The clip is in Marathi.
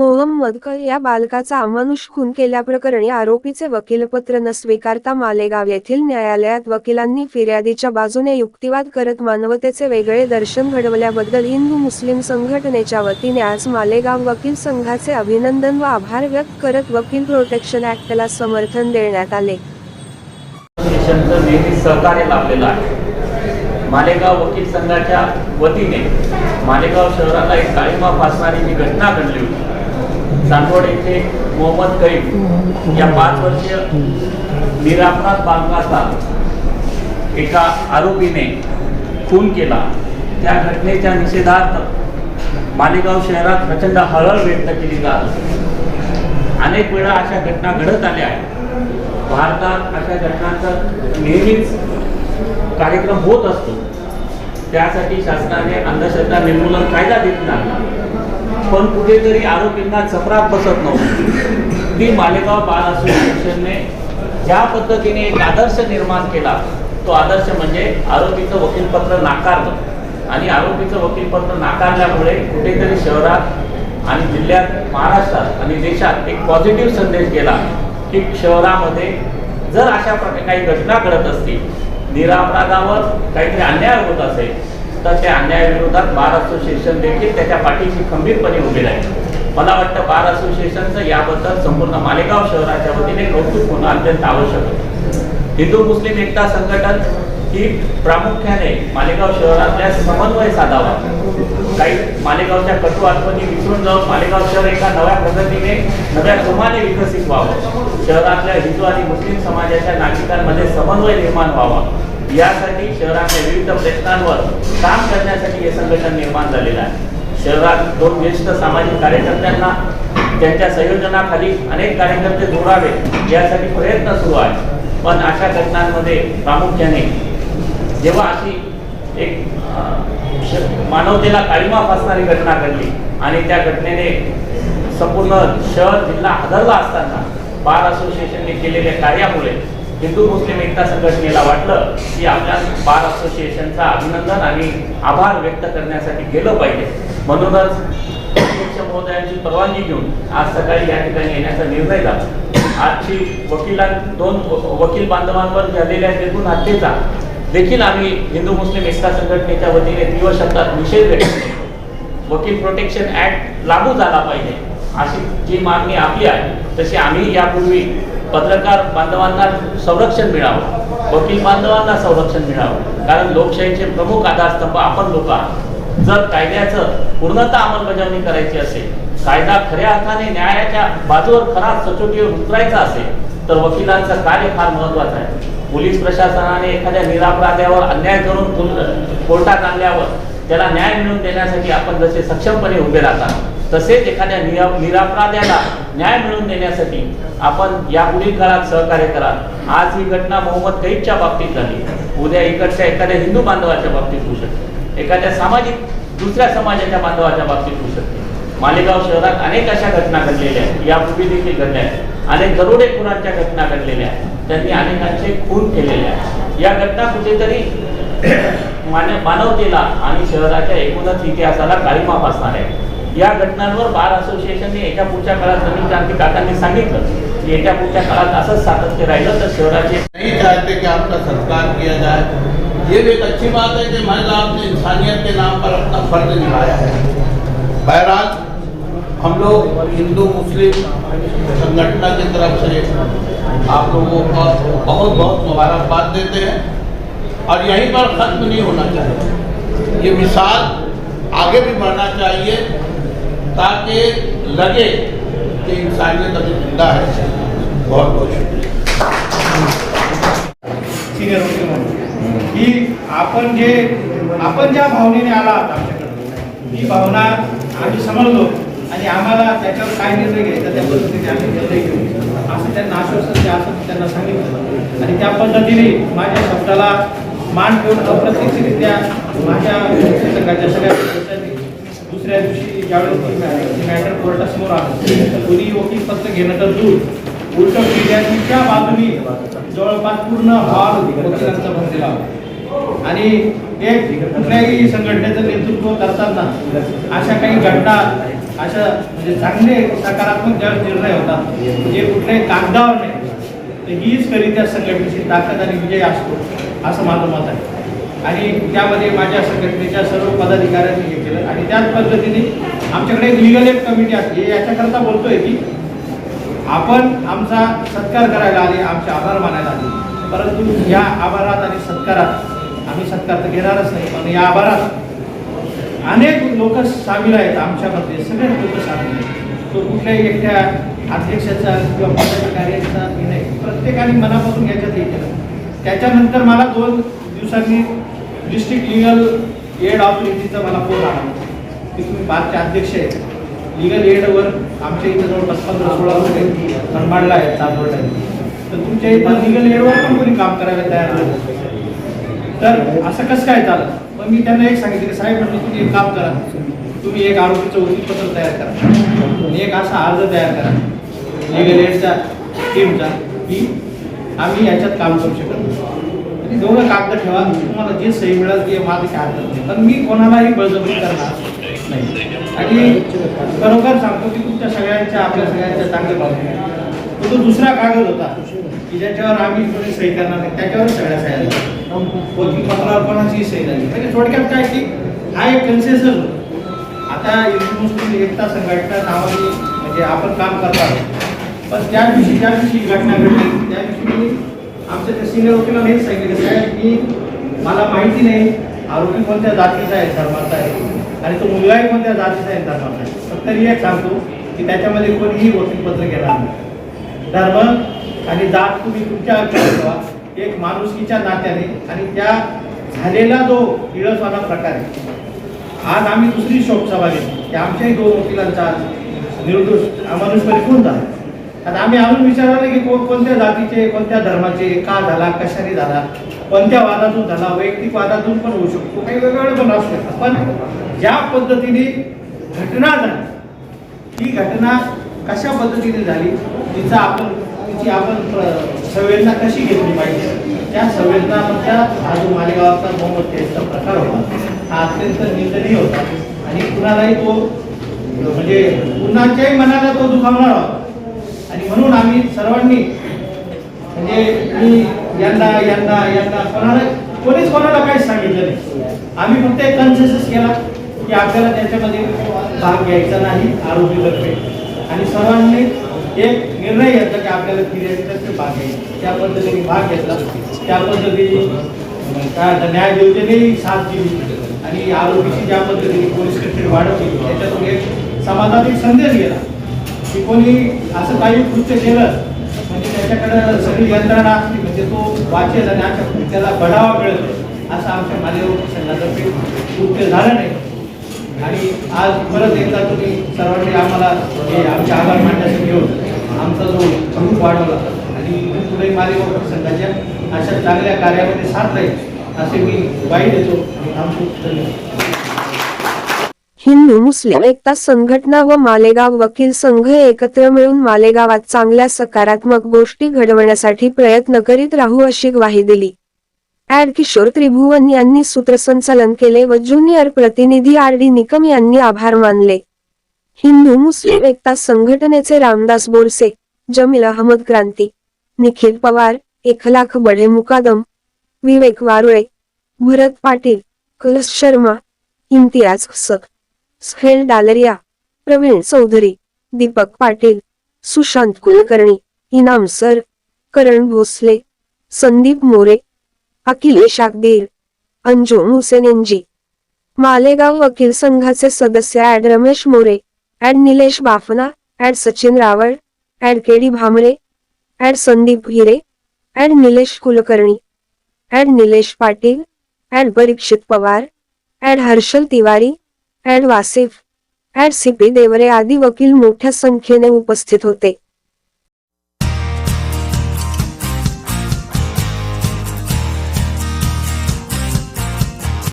मोहम्मदकर या बालकाचा अमानुष खून केल्याप्रकरणी आरोपीचे वकीलपत्र न स्वीकारता मालेगाव येथील न्यायालयात वकिलांनी फिर्यादीच्या बाजूने युक्तिवाद करत मानवतेचे वेगळे दर्शन घडवल्याबद्दल हिंदू मुस्लिम संघटनेच्या वतीने आज मालेगाव वकील संघाचे अभिनंदन व आभार व्यक्त करत वकील प्रोटेक्शन ऍक्टला समर्थन देण्यात आले. सहकार्य लाभलेलं आहे. मालेगाव वकील संघाच्या वतीने मालेगाव शहराला एक काळीमा फासणारी जी घटना घडली होती चांदवड येथे मोहम्मद करीम या पाच वर्षीय निरापराध बालकाचा एका आरोपीने खून केला. त्या घटनेच्या निषेधार्थ मालेगाव शहरात प्रचंड हळहळ व्यक्त केली जात अनेक वेळा अशा घटना घडत आल्या आहेत. भारतात अशा घटनांचा नेहमीच कार्यक्रम होत असतो. त्यासाठी शासनाने अंधश्रद्धा निर्मूलन कायदा देत नाही पण कुठेतरी आरोपींना चपराक बसत नव्हती. ती मालेगाव बाळ असोसिएशनने ज्या पद्धतीने एक आदर्श निर्माण केला तो आदर्श म्हणजे आरोपीचं वकीलपत्र नाकारलं. आणि आरोपीचं वकीलपत्र नाकारल्यामुळे कुठेतरी शहरात आणि जिल्ह्यात महाराष्ट्रात आणि देशात एक पॉझिटिव्ह संदेश गेला की शहरामध्ये जर अशा प्रकारे काही घटना घडत असतील निरापराधावर काहीतरी अन्याय होत असेल त्या अन्यायाविरोधात बार असोसिएशन देखील त्याच्या पाठीशी खंबीरपणे उभे राहील. मला वाटतं बार असोसिएशनचं याबद्दल संपूर्ण मालेगाव शहराच्या वतीने कौतुक होणं अत्यंत आवश्यक होतं हिंदू मुस्लिम एकता संघटन ही प्रामुख्याने मालेगाव शहरातल्या समन्वय साधावा. काही मालेगावच्या कटू आठवणी विसरून जाऊन मालेगाव शहर एका नव्या प्रगतीने नव्या जोमाने विकसित व्हावं. शहरातल्या हिंदू आणि मुस्लिम समाजाच्या नागरिकांमध्ये समन्वय निर्माण व्हावा. यासाठी शहरातल्या विविध प्रश्नांवर काम करण्यासाठी हे संघटन निर्माण झालेलं आहे. शहरात दोन ज्येष्ठ सामाजिक कार्यकर्त्यांना त्यांच्या संयोजनाखाली अनेक कार्यकर्ते जोडावे यासाठी प्रयत्न सुरू आहे पण अशा घटनांमध्ये प्रामुख्याने जेव्हा अशी एक श- मानवतेला काळीमा फासणारी घटना घडली आणि त्या घटनेने संपूर्ण शहर जिल्हा हादरला असताना बार असोसिएशनने केलेल्या कार्यामुळे हिंदू मुस्लिम एकता संघटनेला वाटलं की आपल्या बार असोसिएशनचा अभिनंदन आणि आभार व्यक्त करण्यासाठी गेलं पाहिजे. म्हणूनच अध्यक्ष महोदयांची परवानगी घेऊन आज सकाळी या ठिकाणी येण्याचा निर्णय झाला. आजची वकिलां दोन वकील बांधवांवर झालेल्या निर्गुण हत्येचा देखील आम्ही हिंदू मुस्लिम एकता संघटनेच्या वतीने तीव्र शब्दात निषेध व्यक्त वकील प्रोटेक्शन ऍक्ट लागू झाला पाहिजे अशी जी मागणी आपली आहे तशी आम्ही यापूर्वी पत्रकार बांधवांना संरक्षण मिळावं वकील बांधवांना संरक्षण मिळावं. कारण लोकशाहीचे प्रमुख आधारस्तंभ आपण लोक आहात. जर कायद्याचं पूर्णतः अंमलबजावणी करायची असेल कायदा खऱ्या अर्थाने न्यायाच्या बाजूवर खरा सचोटीवर उतरायचा असेल तर वकिलांचं कार्य फार महत्वाचं आहे. पोलीस प्रशासनाने एखाद्या निरापराध्यावर अन्याय करून कोर्टात आणल्यावर त्याला न्याय मिळवून देण्यासाठी आपण जसे सक्षमपणे उभे राहतात तसेच एखाद्या निरा निरापराध्याला न्याय मिळवून देण्यासाठी आपण यापुढील काळात सहकार्य करा. आज ही घटना मोहम्मद कैदच्या बाबतीत झाली. उद्या इकडच्या एखाद्या हिंदू बांधवाच्या बाबतीत होऊ शकते. एखाद्या सामाजिक दुसऱ्या समाजाच्या बांधवाच्या बाबतीत होऊ शकते. मालेगाव शहरात अनेक अशा घटना घडलेल्या आहेत. यापूर्वी देखील घडल्या आहेत. अनेक दरोडे खुनांच्या घटना घडलेल्या आहेत. त्यांनी अनेकांचे खून केलेले आहेत. या घटना कुठेतरी मानव मानवतेला आणि शहराच्या एकूणच इतिहासाला काळीमा फासणार आहे. या घटनांवर बार असोसिएशनने येत्या पुढच्या काळात नवीन क्रांती काकांनी सांगितलं. की येत्या पुढच्या काळात असंच सातत्य राहिलं तर शहराचे नहीं चाहते कि आपका सत्कार किया जाए ये भी एक अच्छी बात है कि महिला आपने इंसानियत के नाम पर अपना फ़र्ज़ निभाया है बहरहाल हम लोग हिंदू, मुस्लिम संगठन की तरफ़ से आप लोगों को बहुत बहुत मुबारकबाद देते हैं। और यहीं पर ख़त्म नहीं होना चाहिए। ये मिसाल आगे भी बढ़ना चाहिए। ताकि लगे कि इंसानियत अभी जिंदा है। बहुत बहुत शुक्रिया। सिनियर वकील की आपण जे आपण ज्या भावनेने आला आहात आमच्याकडे ही भावना आम्ही समजलो आणि आम्हाला त्याच्यावर काय निर्णय घ्यायचा त्या पद्धतीने आम्ही निर्णय घेऊ. असं त्यांना आश्वासन द्या असं त्यांना सांगितलं. आणि त्या पद्धतीने माझ्या शब्दाला मान ठेवून अप्रत्यक्षरित्या माझ्या संघाच्या सगळ्या सदस्यांनी दुसऱ्या दिवशी ज्यावेळेस मॅटर कोर्टासमोर आलं. कोणी वकील फक्त घेणं तर दूर. उलट विद्यार्थीच्या बाजूने जवळपास पूर्ण हॉल वकिलांचा भरलेला होता. आणि एक कुठल्याही संघटनेचं नेतृत्व करताना अशा काही घटना अशा म्हणजे चांगले सकारात्मक ज्यावेळेस निर्णय होतात जे कुठल्याही कागदावर नाही. तर हीच खरी त्या संघटनेची ताकद आणि विजय असतो असं माझं मत आहे. आणि त्यामध्ये माझ्या संघटनेच्या सर्व पदाधिकाऱ्यांनी हे केलं. आणि त्याच पद्धतीने आमच्याकडे एक लिगल एड कमिटी असते याच्याकरता बोलतोय की आपण आमचा सत्कार करायला आले आमचे आभार मानायला आले. परंतु या आभारात आणि सत्कारात आम्ही सत्कार तर घेणारच नाही पण या आभारात अनेक लोक सामील आहेत आमच्यामध्ये. सगळेच लोक सामील आहेत. तो कुठल्याही एकट्या अध्यक्षाचा किंवा पदाधिकाऱ्यांचा हे नाही प्रत्येकाने मनापासून याच्यात हे केलं. त्याच्यानंतर मला दोन दिवसांनी डिस्ट्रिक्ट लिगल एड ऑथॉरिटीचा मला फोन आला. की तुम्ही बारचे अध्यक्ष आहेत. लिगल एडवर आमच्या इथं जवळपास पंधरा सोळा रुपये मनमाडला आहे चांदवड आहे तर तुमच्या इथं लिगल एडवर पण कोणी काम करायला तयार नाही. तर असं कसं काय चाललं? मग मी त्यांना एक सांगितलं की साहेब म्हटलं तुम्ही एक काम करा. तुम्ही एक आरोपीचं वकीलपत्र तयार करा. आणि एक असा अर्ज तयार करा. लिगल एडच्या टीमचा की आम्ही याच्यात काम करू शकत नाही. दोघं कागद ठेवा तुम्हाला जे सही मिळाल ते माझं काय हरकत नाही. पण मी कोणालाही बळजबरी करणार नाही. आणि खरोखर सांगतो की तुमच्या सगळ्यांच्या आपल्या सगळ्यांच्या चांगले बाजू तो तो दुसरा कागद होता की ज्याच्यावर आम्ही कोणी सही करणार नाही त्याच्यावर सगळ्या सह्या झाल्या. पत्रार्पणाची कोणाची सही झाली. म्हणजे थोडक्यात काय की हा एक कन्सेन्सस होता. आता हिंदू मुस्लिम एकता संघटना नावाने म्हणजे आपण काम करत आहोत. पण त्या दिवशी ज्या दिवशी घटना घडली. त्या दिवशी मी आमच्या त्या सिनियर वकिलांना हेच सांगितलं साहेब मी मला माहिती नाही आरोपी कोणत्या जातीचा आहे धर्माचा आहे? आणि तो मुलगाही कोणत्या जातीचा आहे धर्माचा आहे? फक्त तरी एक सांगतो की त्याच्यामध्ये कोणीही वकीलपत्र घेणार नाही. धर्म आणि जात तुम्ही तुमच्या लक्षात ठेवा. एक माणुसकीच्या नात्याने आणि त्या झालेला जो इळसवाना प्रकार आहे आज आम्ही दुसरी शोकसभा घेतली. की आमच्याही दोन वकिलांचा आज निर्दोष अमानुष परिपूर्ण झाला आता आम्ही अजून विचारलं की कोण कोणत्या जातीचे कोणत्या धर्माचे का झाला कशाने झाला कोणत्या वादातून झाला वैयक्तिक वादातून पण होऊ शकतो. काही वेगवेगळे पण असू शकतात पण ज्या पद्धतीने घटना झाली ती घटना कशा पद्धतीने झाली तिचा आपण तिची आपण प्र- संवेदना कशी घेतली पाहिजे? त्या संवेदनामधल्या हा जो मालेगावचा मोहम्मद केसचा प्रकार होता. हा अत्यंत निंदनीय होता. आणि कुणालाही तो म्हणजे कुणाच्याही मनाला तो दुखावणार होता. म्हणून आम्ही सर्वांनी म्हणजे मी यांना यांना यांना कोणाला कोणीच कोणाला काहीच सांगितलं नाही. आम्ही फक्त एक कन्सेन्सस केला की आपल्याला त्याच्यामध्ये भाग घ्यायचा नाही आरोपी तर्फे आणि सर्वांनी एक निर्णय घेतला की आपल्याला फिर्यादीतर्फे भाग घ्यायचा. त्या पद्धतीने भाग घेतला. त्या पद्धतीने काय न्याय योजनेही साथ दिली. आणि आरोपीची ज्या पद्धतीने पोलीस कस्टडी वाढवली त्याच्यातून एक समाजात एक संदेश गेला. की कोणी असं काही कृत्य केलं म्हणजे त्याच्याकडं सगळी यंत्रणा असली म्हणजे तो वाचेल आणि अशा कृत्याला बढावा मिळेल असं आमच्या मालेगाव संघातर्फे कृत्य झालं नाही. आणि आज परत एकदा तुम्ही सर्वांनी आम्हाला हे आमचे आभार मांडण्यासाठी घेऊन आमचा जो ग्रुप वाढवला आणि इथून पुढे मालेगाव संघाच्या अशा चांगल्या कार्यामध्ये साथ राहील असे मी वाईट देतो. आणि थांबतो धन्यवाद. हिंदू मुस्लिम एकता संघटना व मालेगाव वकील संघ एकत्र मिळून मालेगावात चांगल्या सकारात्मक गोष्टी घडवण्यासाठी प्रयत्न करीत राहू अशी ग्वाही दिली. ऍड किशोर त्रिभुवन यांनी सूत्रसंचालन केले व ज्युनियर प्रतिनिधी आर. डी. निकम यांनी आभार मानले. हिंदू मुस्लिम एकता संघटनेचे रामदास बोरसे जमील अहमद क्रांती निखिल पवार एक लाख बढे मुकादम विवेक वारुळे भरत पाटील कलश शर्मा इम्तियाज सक स्खेल डालरिया प्रवीण चौधरी दीपक पाटील सुशांत कुलकर्णी इनाम सर करण भोसले संदीप मोरे अखिलेश आगदीर अंजुम हुसेनजी मालेगाव वकील संघाचे सदस्य ad Ramesh More ad Nilesh Bafna ad Sachin Rawal ad KD Bhamre ad Sandeep Hire ad Nilesh Kulkarni ad Nilesh Patil ad Parikshit Pawar ad Harshal Tiwari ad Wasif. Ad CP Deore आदी वकील मोठ्या संख्येने उपस्थित होते.